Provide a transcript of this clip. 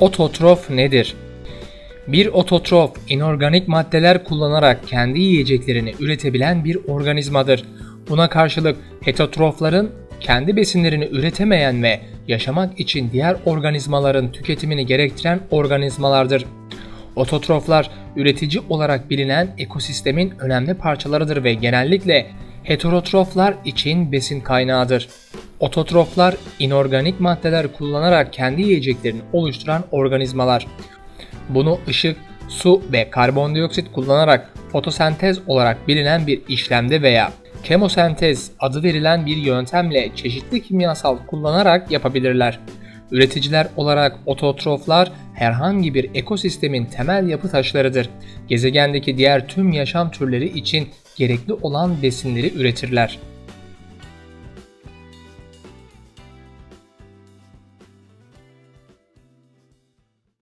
Ototrof nedir? Bir ototrof, inorganik maddeler kullanarak kendi yiyeceklerini üretebilen bir organizmadır. Buna karşılık heterotrofların kendi besinlerini üretemeyen ve yaşamak için diğer organizmaların tüketimini gerektiren organizmalardır. Ototroflar üretici olarak bilinen ekosistemin önemli parçalarıdır ve genellikle heterotroflar için besin kaynağıdır. Ototroflar inorganik maddeler kullanarak kendi yiyeceklerini oluşturan organizmalar. Bunu ışık, su ve karbondioksit kullanarak fotosentez olarak bilinen bir işlemde veya kemosentez adı verilen bir yöntemle çeşitli kimyasal kullanarak yapabilirler. Üreticiler olarak ototroflar herhangi bir ekosistemin temel yapı taşlarıdır. Gezegendeki diğer tüm yaşam türleri için gerekli olan besinleri üretirler.